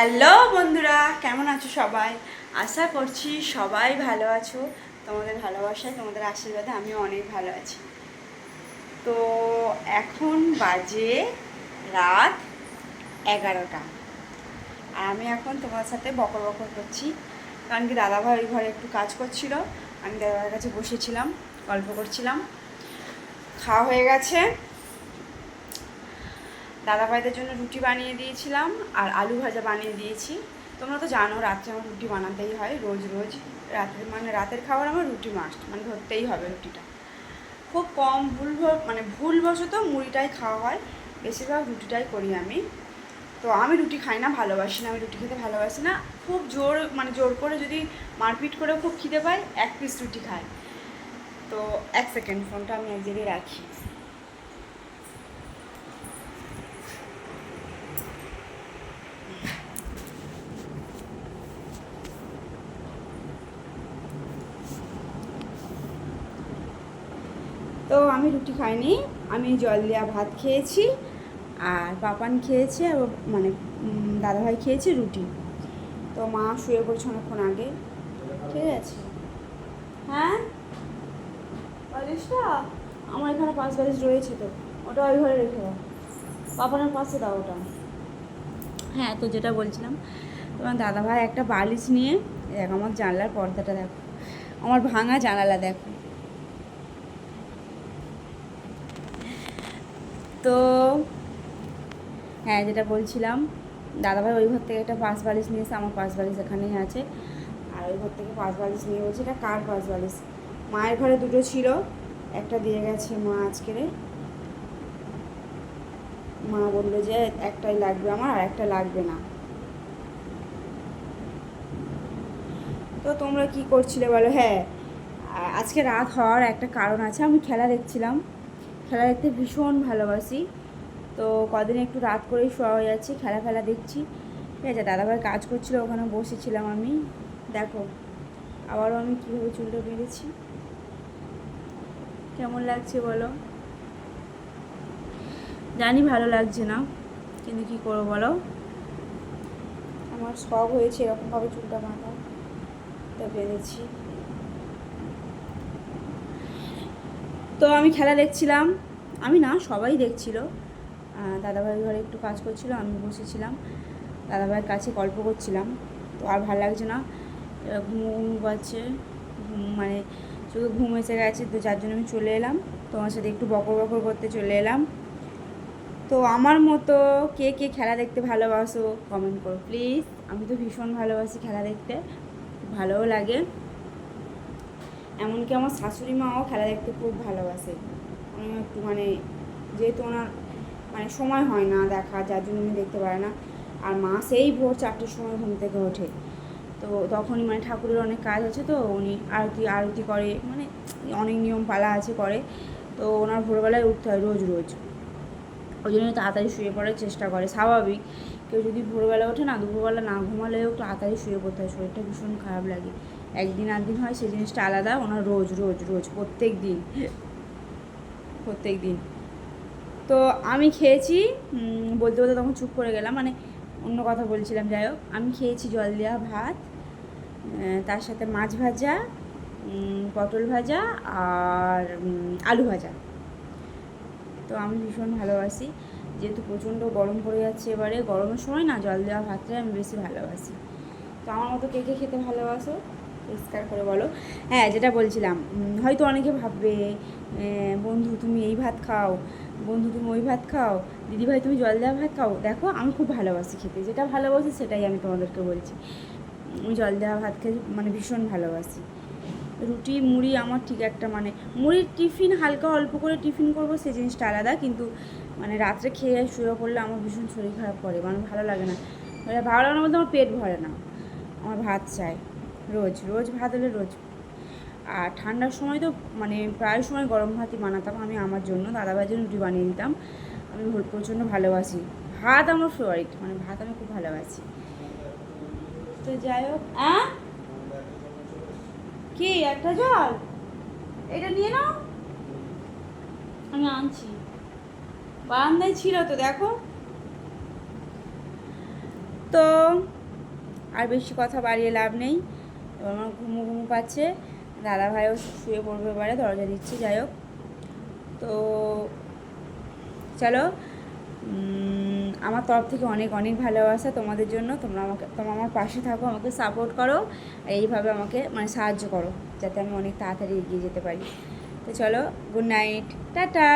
Hello বন্ধুরা, কেমন আছো সবাই? আশা করছি সবাই ভালো আছো। তোমাদের ভালোবাসায়, তোমাদের আশীর্বাদে আমি অনেক ভালো আছি। তো এখন বাজে রাত এগারোটা। আর আমি এখন তোমার সাথে বকর বকর করছি। কারণ কি দাদাভাই ওই ঘরে একটু কাজ করছিল। আমি দাদাভাইয়ের কাছে বসেছিলাম, গল্প করছিলাম। খাওয়া হয়ে গেছে। দাদা ভাইদের জন্য রুটি বানিয়ে দিয়েছিলাম আর আলু ভাজা বানিয়ে দিয়েছি। তোমরা তো জানো, রাত্রে আমার রুটি বানাতেই হয়, রোজ রোজ। রাতের মানে রাতের খাবার আমার রুটি মাস্ট মানে ধরতেই হবে রুটিটা। খুব কম ভুল মানে ভুলবশত মুড়িটাই খাওয়া হয়, বেশিরভাগ রুটিটাই করি আমি। তো আমি রুটি খাই না, ভালোবাসি না, আমি রুটি খেতে ভালোবাসি না। খুব জোর মানে জোর করে যদি মারপিট করে খুব খিদে পাই এক পিস রুটি খাই। তো এক সেকেন্ড ফোনটা আমি এক জায়গায় রাখি তো আমি রুটি খাইনি, আমি জল দেওয়া ভাত খেয়েছি, আর পাপান খেয়েছে, আর মানে দাদাভাই খেয়েছে রুটি। তো মা শুয়ে পড়ছে অনেকক্ষণ আগে। ঠিক আছে। হ্যাঁ? বালিশটা আমার এখানে পাঁচ বালিশ রয়েছে তো, ওটা ওই ঘরে রেখে দাও। পাপানের পাশে দাও ওটা। হ্যাঁ তো যেটা বলছিলাম, তোমার দাদাভাই একটা বালিশ নিয়ে, দেখো আমার জানলার পর্দাটা দেখো। আমার ভাঙা জানালা দেখো। তো হ্যাঁ যেটা বলছিলাম, দাদাভাই ওই ঘর থেকে একটা পাঁচ বালিশ নিয়ে এসে আমার পাঁচ বালিশ এখানেই আছে। আর ওই ঘর থেকে পাঁচ বালিশ নিয়ে বলছে, এটা কার পাঁচ বালিশ মায়ের ঘরে দুটো ছিল, একটা দিয়ে গেছে মা আজকেরে মা বলল যে, একটাই লাগবে আমার আর একটা লাগবে না। তো তোমরা কি করছিলে বলো? হ্যাঁ আজকে রাত হওয়ার একটা কারণ আছে, আমি খেলা দেখছিলাম। খেলা দেখতে ভীষণ ভালোবাসি। তো কদিন একটু রাত করেই শোয়া হয়ে যাচ্ছে, খেলা ফেলা দেখছি। ঠিক আছে, দাদাভাই কাজ করছিল, ওখানে বসেছিলাম আমি। দেখো, আবারও আমি কীভাবে চুলটা বেঁধেছি। কেমন লাগছে বলো? জানি ভালো লাগছে না, কিন্তু কী করব বলো? আমার শখ হয়েছে এরকমভাবে চুলটা বাঁধা, তো বেঁধেছি। তো আমি খেলা দেখছিলাম। আমি না, সবাই দেখছিল। দাদাভাই ঘরে একটু কাজ করছিল, আমি বসেছিলাম। দাদাভাইয়ের কাছে গল্প করছিলাম। তো আর ভালো লাগছে না। ঘুম পাচ্ছে। মানে শুধু ঘুম এসে গেছে, তো যার জন্য আমি চলে এলাম। তোমার সাথে একটু বকর বকর করতে চলে এলাম। তো আমার মতো কে কে খেলা দেখতে ভালোবাসো কমেন্ট করো। প্লিজ আমি তো ভীষণ ভালোবাসি খেলা দেখতে। ভালোও লাগে। এমনকি আমার শাশুড়ি মাও খেলা দেখতে খুব ভালোবাসে। উনি একটু মানে যেহেতু ওনার মানে সময় হয় না দেখা, যার জন্য উনি দেখতে পারে না। আর মা সেই ভোর চারটের সময় ঘুম থেকে ওঠে। তো তখনই মানে ঠাকুরের অনেক কাজ আছে তো, উনি আরতি আরতি করে মানে অনেক নিয়ম পালা আছে করে। তো ওনার ভোরবেলায় উঠতে হয় রোজ রোজ। ওই জন্য তাড়াতাড়ি শুয়ে পড়ার চেষ্টা করে। স্বাভাবিক, কেউ যদি ভোরবেলা ওঠে না, দুপুরবেলা না ঘুমালেও একটু তাড়াতাড়ি শুয়ে পড়তে হয়, শরীরটা ভীষণ খারাপ লাগে। একদিন দিন হয়, সেই জিনিসটা আলাদা, ওনার রোজ রোজ রোজ, প্রত্যেক দিন। প্রত্যেক দিন। তো আমি খেয়েছি বলতে বলতে তখন চুপ করে গেলাম মানে অন্য কথা বলছিলাম, যাই হোক। আমি খেয়েছি জল দেওয়া ভাত তার সাথে মাছ ভাজা পটল ভাজা আর আলু ভাজা। তো আমি ভীষণ ভালোবাসি। যেহেতু প্রচণ্ড গরম পড়ে যাচ্ছে এবারে, গরমের সময় না, জল দেওয়া ভাতটাই আমি বেশি ভালোবাসি। তো আমার মতো কে কে খেতে ভালোবাসো? পরিষ্কার করে বলো। হ্যাঁ যেটা বলছিলাম হয়তো অনেকে ভাববে বন্ধু তুমি এই ভাত খাও, বন্ধু তুমি ওই ভাত খাও, দিদিভাই তুমি জল দেওয়া ভাত খাও। দেখো, আমি খুব ভালোবাসি খেতে, যেটা ভালোবাসি সেটাই আমি তোমাদেরকে বলছি। আমি জল দেওয়া ভাত খেতে মানে ভীষণ ভালোবাসি। রুটি, মুড়ি আমার ঠিক একটা মানে মুড়ির টিফিন হালকা অল্প করে টিফিন করব সেই জিনিসটা আলাদা, কিন্তু মানে রাত্রে খেয়ে শুয়ে পড়লে আমার ভীষণ শরীর খারাপ করে মানে ভালো লাগে না। মানে ভালো লাগে না বলতে আমার পেট ভরে না, আমার ভাত চাই। রোজ রোজ ভাত হলে রোজ। আর ঠান্ডার সময় তো মানে প্রায় সময় গরম ভাতই বানাতাম আমি আমার জন্য, দাদাভাইয়ের জন্য রুটি বানিয়ে দিতাম। আমি প্রচণ্ড ভালোবাসি। ভাত আমার ফেভারিট মানে ভাত আমি খুব ভালোবাসি। তো যাই হোক কি, একটা জল? এটা নিয়ে নাও। আমি আনছি। বারান্দায় ছিল তো, দেখো। তো, আর বেশি কথা বাড়িয়ে লাভ নেই। এবার আমার ঘুমু ঘুমু পাচ্ছে। দাদা ভাইও শুয়ে পড়বে এবারে, দরজা দিচ্ছি, যাই হোক। তো চলো আমার তরফ থেকে অনেক অনেক ভালোবাসা তোমাদের জন্য। তোমরা আমাকে, তোমরা আমার পাশে থাকো, আমাকে সাপোর্ট করো এইভাবে আমাকে মানে সাহায্য করো, যাতে আমি অনেক তাড়াতাড়ি এগিয়ে যেতে পারি। তো চলো গুড নাইট টাটা!